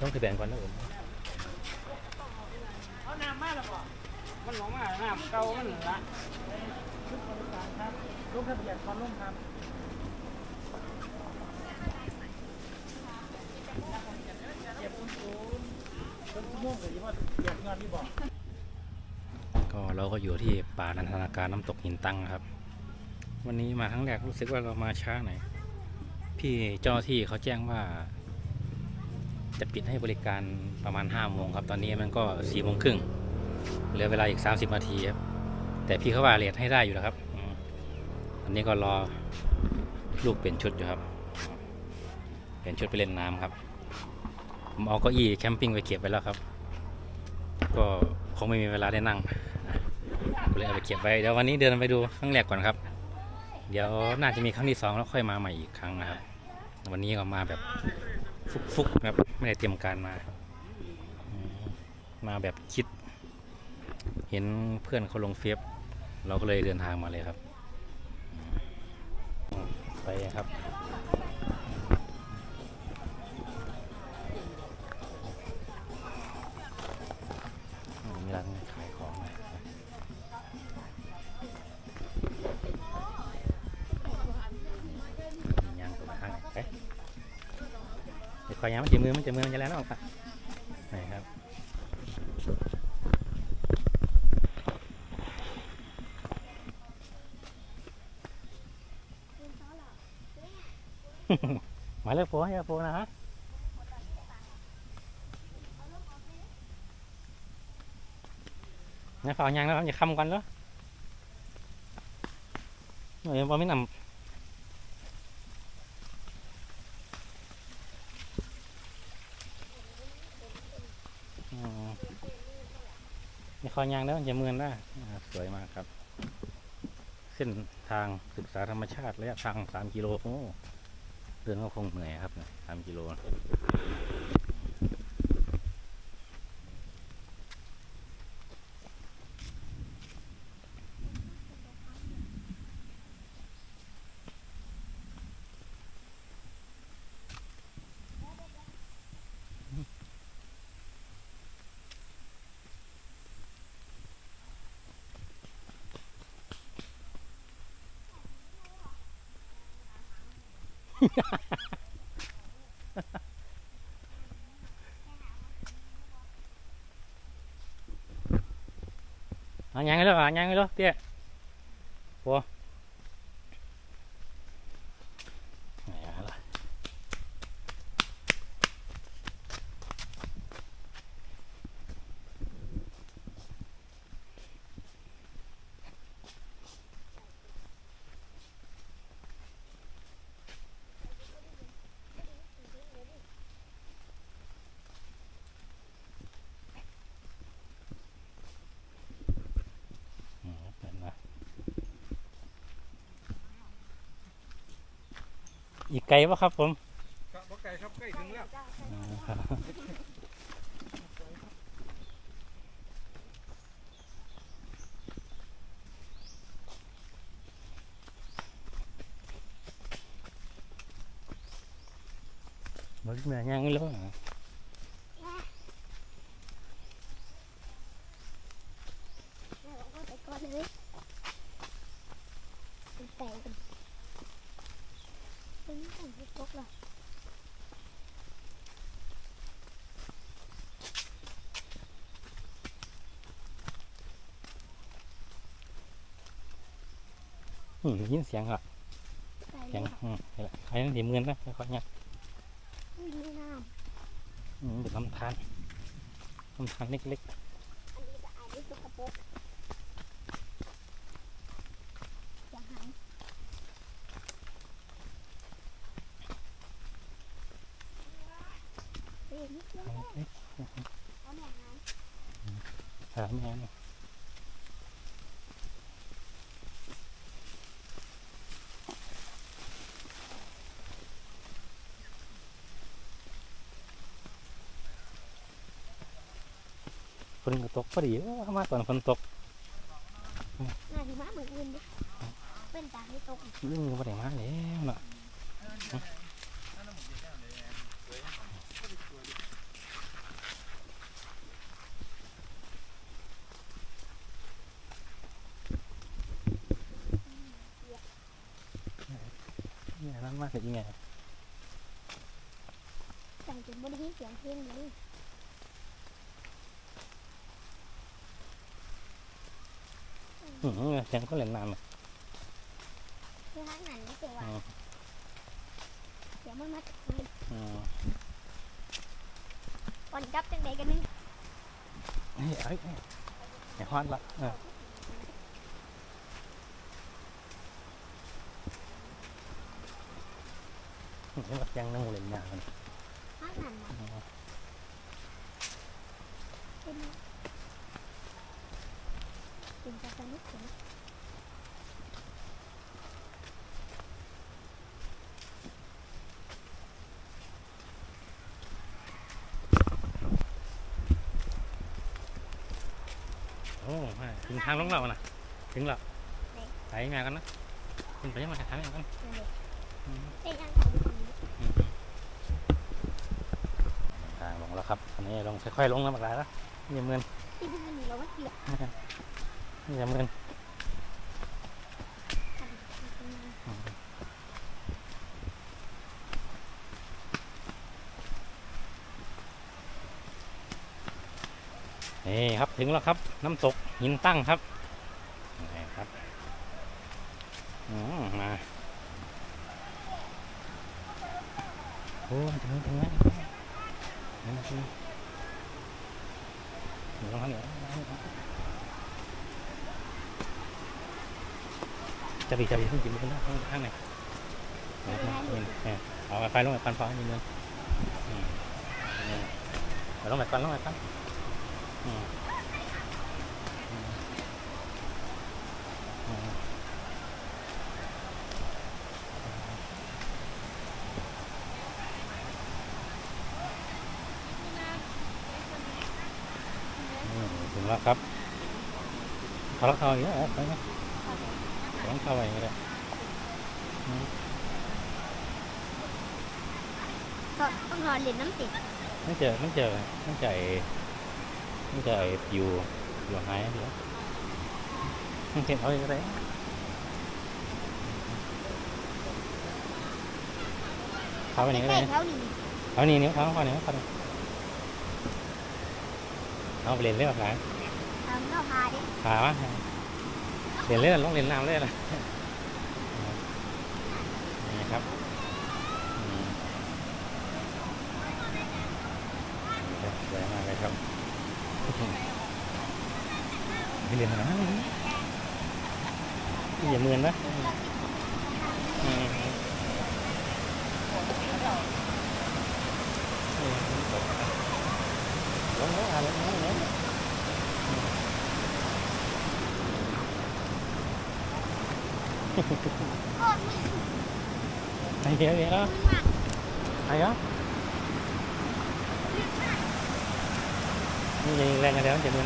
ต้องทะเบียนก่อนนะผมเอาน้ำมาแล้วบ่มันหลงมาน้ำเก่ามันละชุดบริการครับลงทะเบียนก่อนลงครับเก็บคุณศูนย์เป็นม่วงเลยที่ว่าเก็บเงินที่บอกก็เราก็อยู่ที่ป่านันทนาการน้ำตกหินตั้งครับ วันนี้มาครั้งแรกรู้สึกว่าเรามาช้าหน่อยพี่เจ้าหน้าที่เขาแจ้งว่า จะปิดให้บริการประมาณ5โมงครับ ตอนนี้มันก็4โมงครึ่งเหลือเวลาอีก 30 นาทีครับ แต่พี่เขาว่าเลทให้ได้อยู่นะครับอันนี้ก็รอลูกเปลี่ยนชุดอยู่ครับเปลี่ยนชุดไปเล่นน้ำครับผมเอาเก้าอี้แคมปิ้งไปเก็บไว้แล้วครับ ก็คงไม่มีเวลาได้นั่งก็เลยเอาไปเก็บไว้เดี๋ยววันนี้เดินไปดูครั้งแรกก่อนครับ เดี๋ยวน่าจะมีครั้งที่สองแล้วค่อยมาใหม่อีกครั้งนะครับ วันนี้ก็มาแบบ ฟุกๆครับ ไม่ได้เตรียมการมา มาแบบคิด เห็นเพื่อนเขาลงเฟซเราก็เลยเดินทางมาเลยครับ ไปครับ เดี๋ยวคอยยามันจะมือมันจะมือมันจะแล้วออกปะไหนครับมาเลยโฟให้โฟนะฮะงั้นฝากยังแล้วครับอย่าคำกันแล้วหน่อยบอไม่นำอืม อย่ายางแล้วอย่าเมือนได้สวยมากครับ เส้นทางศึกษาธรรมชาติระยะทางสามกิโลโอ้เดินก็คงเหนื่อยครับสามกิโล อะยังไงแล้วอะยังไงแล้วเตี้ยโอ้ไหนอะล่ะอืมเห็นนะ อีกไกลปะครับผม ครับบ่ไก่ครับใกล้ถึงแล้วอ่าครับมันแม่ยังไม่รู้อะ เอาไปก่อนเลยเป็นแปลงกันเป็นของที่ตกเหรอ อืมได้ยินเสียงครับใส่เสียงเลยอืมเห็นละใครนั่นถีมือนะค่อยๆเนี่ยอุ้ยนี่น้อืมเป็นลำธารลำธารเล็กำอันนี้จะอ่านด้วยสกปรกอย่าหันเฮ้ยนิดเดียวๆเล็กเอาแม่หันๆหาแม่เนี่ย นก็ตกพอดีเอามาตอนฝนตกเหมืนป็นตาที่ตกเรื่องปะเรมาแล้วน่ะนี่นั่มากเลยยังไงแต่จะไม่ได้ยินเสียงเพลงเลย ยงก็เล่นน้ำอะคือทางนั้นนะเสียว่าอืมเสียงมันมาจากไหนอืมก่อนจับจังใดกันนึงเฮ้ยเอ้ยเอ้ยอย่าฮอดละเออเห็นว่ายังนั่งเล่นน้ำกันทางนั้นนะ เป็นเป็นจะสนุกเสียงโอ้มาถึงทางลงเราน่ะ ถึงแล้วไปยังไงกันนะคุณไปยังไงทางยังไงกันนั่นเลยอืมเป็นยังไงดีอืมทางลงแล้วครับอันนี้ลงค่อยๆลงแล้วบักหลายแล้วอย่าเมือนที่เพิ่งมีเราว่าเสีย อย่าเมือนนี่ครับถึงแล้วครับ น้ำตกหินตั้งครับนี่ครับอืมมาโอ้ถึงถึงแล้วถึงแล้วถึงแล้วถึงแล้วเดี๋ยว จะดีจะดีขึ้นจริงๆนข้างข้างไหนเอาไฟลงไปปันฟ้านิดนึงอืมอืมเอาลงไปปันลงไปปันถึงแล้วครับเขาเข้าอย่างนี้เหรอไปไหม ต้องเข้าไปอย่างนี้เลยอืมก็ต้องรอเหรียญน้ำติดไม่เจอไม่เจอไม่เจอไอ้ไม่เจอไอ้อยู่อยู่หายเดี๋ยวไม่เห็นเขาอย่างไรเข้าไปไหนก็ใกล้ได้แถวนี้เอานี่นิ้วเขาเข้านี่เข้านี่เอาไปเล่นเล่นแบบไหนทางเข้าพาดิขาวะ เล่นเล่นลองเล่นน้ำเล่นนะนี่ครับสวยมากเลยครับไม่เล่นนะอย่าเมือนนะอืมลงแล้วอะลงแล้ว ลงแล้วโอ้ยมีไอ้เหี้ยเดี๋ยวมากไอ้เหรอนี่ยังแรงกันแล้วจะเมือ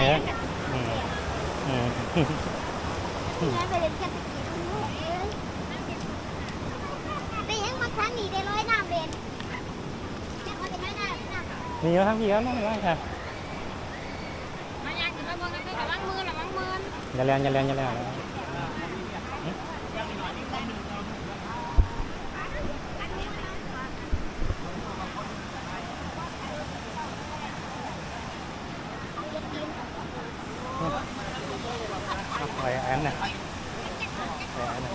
นนาทีนะจะเมือนเหลือเหลือเงินงั้นใช่ไหมมันเหลือเงินมันเหลือใช่ไหมมันเหลือหนักๆใช่ไหมเออเออเอามาทำไหนทำเนี่ยนะเอออืมอืมที่งั้นไปเล่นแค่ตะกี้ตรงนู้นเองแต่ยังมาครั้งนี้ได้ร้อยน้ำเล่นยังมาได้ร้อยน้ำน้ำ มีเยอะทั้งพี่ครับไม่ได้ค่ะ มาอยากจะไปเมืองกันระวังมือระวังมือ อย่าแรงอย่าแร งอย่าแรงอนน่ะอะไรอันน่ะ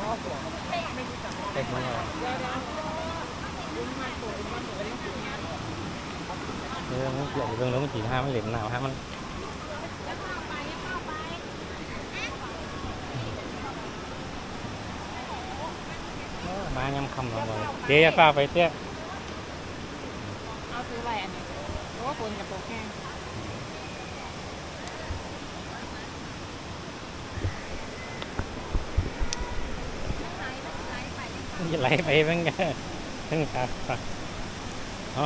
เต็มเลยเรื่องมันเกี่ยวกับเรื่องแล้วมันจีห้ามันเหล็มหนาวห้ามันมายำคำลงเลยเดี๋ยวจะฟ้าไปเตี้ยเอาซื้อไว้อันนี้เพราะว่าฝนจะตกแห้ง ไหลไปบ้างไงทั้งครับเอา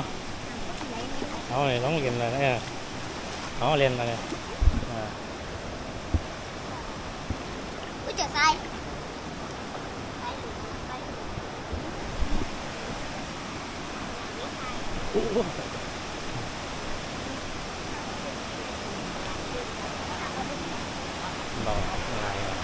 เอาเลยต้องเรียนเลยนะเอาเรียนเลยอ่าใช่ใช่รออะไร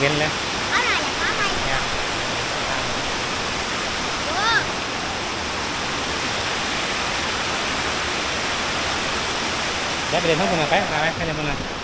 vinh lên. Để bên đây không? Cần phải, phải, phải, phải, phải, phải,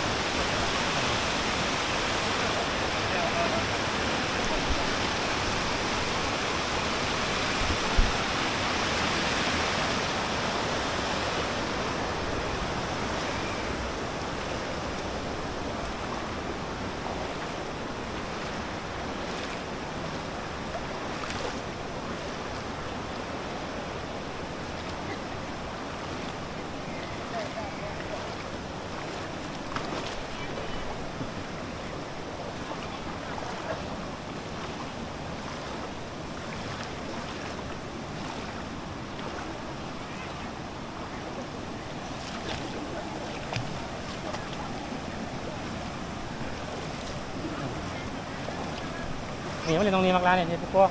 นี่มาเรียนตรงนี้มากร้านเนี่ยเนี่ยพวก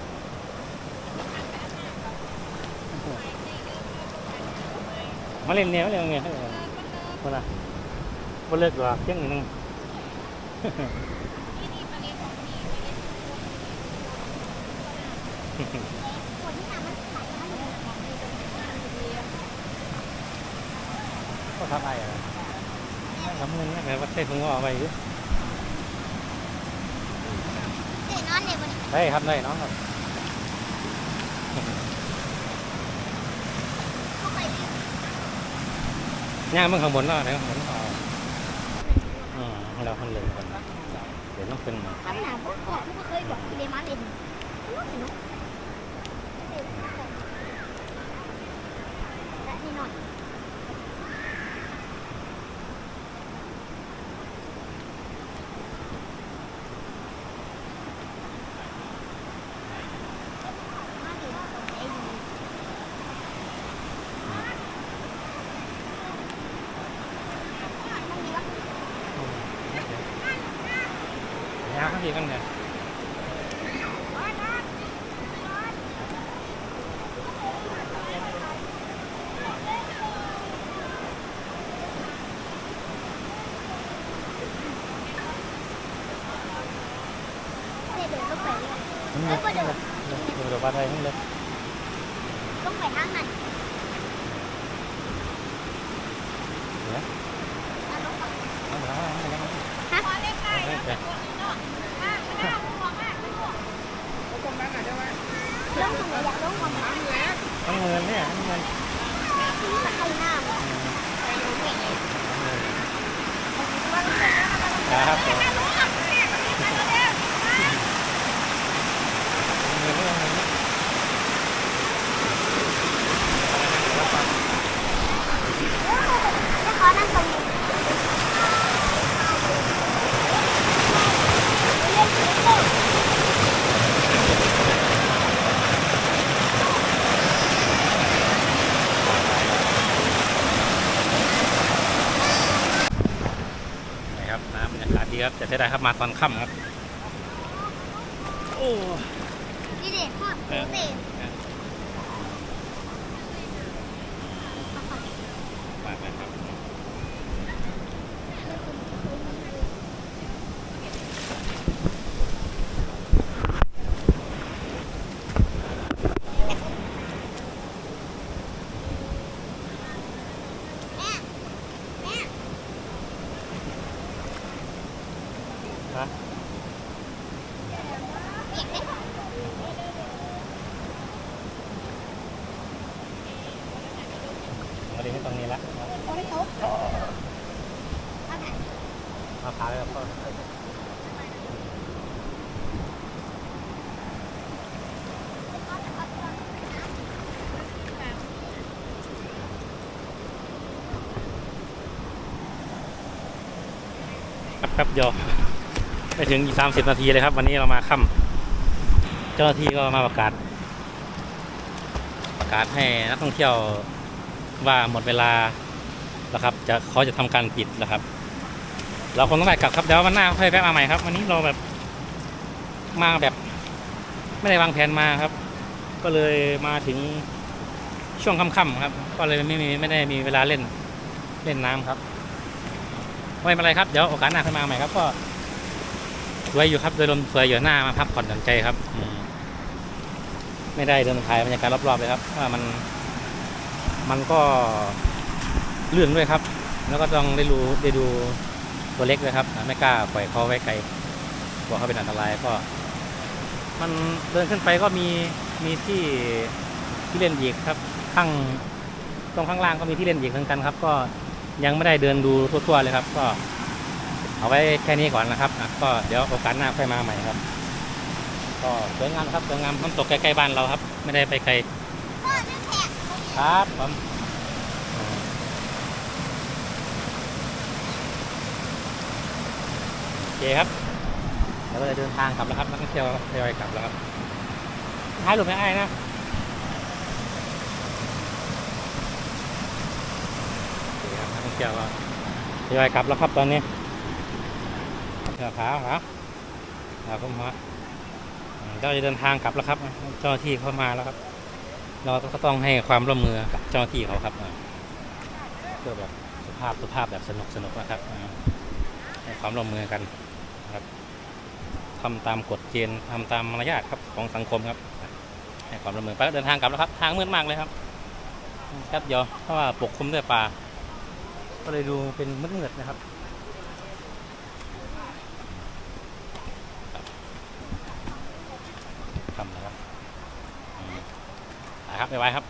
มาเล่นเนี่ยมาเล่นตรงนี้คนละบ่เลิกหรอกเที่ยงหนึงคนที่ทำมันไหลมาอยู่ของดีก็ทับไอ้อะทำเงินเนี่ยแบบว่าเต้ถุงก็เอาไปอยู่ เจ๊น อนเลยวันนี้ได้ครับได้น้องครับเข้าไปดิย่างมึงข้างบนเนาะเดี๋ยวข้างบนเอาอืมเราข้างเลยก่อนเดี๋ยวต้องขึ้นมาทำหนาพวกพวกพวกเคยบอกกิเลมาเล่นรู้สิเนาะและนี่นอน มาถึงตรงไอ้ดี มันมีว่า ย่างข้างที่กันเนี่ย เดินลงไปเลย มันเล็กเลยดูเดี๋ยวบ้านไทยมันเล็ก ลงไปทางนั้น เนี่ย แล้วลงไป เอาไปเอาไปเอาไป ฮะ เอาไป เขาตรงนั้นน่ะใช่ไหม ลงตรงไหนอยากลงตรงไหน ทั้งเงินเนี่ยทั้งเงิน ที่มันเอาหน้ามา ครับเงินไม่เอาเงิน จะขอนั่งตรงนี้ นะครับน้ำบรรยากาศ ดีครับจะเสียดายครับมาตอนค่ำครับ โอ้ นี่เด็กพ่อหนูเด็ก มาไปครับ แม่แม่ ฮะ เปียกเลย มาดีที่ตรงนี้ละ โอ้ยโต๊ะเอาไหน มาพาเลยครับพ่อ แป๊บเดียวไม่ถึงสามสิบนาทีเลยครับ วันนี้เรามาค่ำเจ้าหน้าที่ก็มาประกาศ ประกาศให้นักท่องเที่ยวว่าหมดเวลาแล้วครับ จะเขาจะทำการปิดแล้วครับ เราคงต้องไปกลับครับเดี๋ยววันหน้าค่อยแวะมาใหม่ครับ วันนี้เราแบบมาแบบ ไม่ได้วางแผนมาครับ ก็เลยมาถึงช่วงค่ำๆครับ ก็เลยไม่มีไม่ได้มีเวลาเล่นเล่นน้ำครับ ไม่เป็นไรครับ เดี๋ยวโอกาสหน้าค่อยมาใหม่ครับ ก็สวยอยู่ครับโดยรวมสวยอยู่หน้ามาพักผ่อนหย่อนใจครับมไม่ได้เดินถ่ายบรรยากาศรอบๆเลยครับว่ามัน มันก็เลื่อนด้วยครับ แล้วก็ต้องได้รู้ได้ดูตัวเล็กเลยครับ ไม่กล้าปล่อยเขาไว้ไกลกลัวเขาเป็นอันตรายก็ มันเดินขึ้นไปก็มีมีที่ที่เล่นอีกครับ ข้างตรงข้างล่างก็มีที่เล่นอีกเหมือนกันครับ ก็ ยังไม่ได้เดินดูทั่วๆเลยครับ ก็เอาไว้แค่นี้ก่อนนะครับอะก็เดี๋ยวโอกาสหน้าค่อยมาใหม่ครับ ก็สวยงามครับสวยงามน้ำตกใกล้ๆบ้านเราครับ ไม่ได้ไปไกลครับผมโอเคครับเดี๋ยเราจะเดินทางกลับแล้วครับนักท่องเที่ยวทยอยกลับแล้วครับท้ายหลุมไม่ไอ้ายนะโอ เกี่ยวก็ทยอยกลับแล้วครับตอนนี้เดี๋ยวขาขาขาผมฮะเราจะเดินทางกลับแล้วครับ เจ้าหน้าที่เข้ามาแล้วครับ เราก็ต้องให้ความร่วมมือกับเจ้าหน้าที่เขาครับเพื่อแบบสุภาพสุภาพแบบสนุกสนุกนะครับให้ความร่วมมือกันทำตามกฎเกณฑ์ทำตามมารยาทครับของสังคมครับให้ความร่วมมือไปเดินทางกลับแล้วครับ ทางมืดมากเลยครับแป๊บเดียวเพราะว่าปกคลุมด้วยป่า ก็เลยดูเป็นมืดๆนะครับทำนะครับนะครับไปไว้ครับ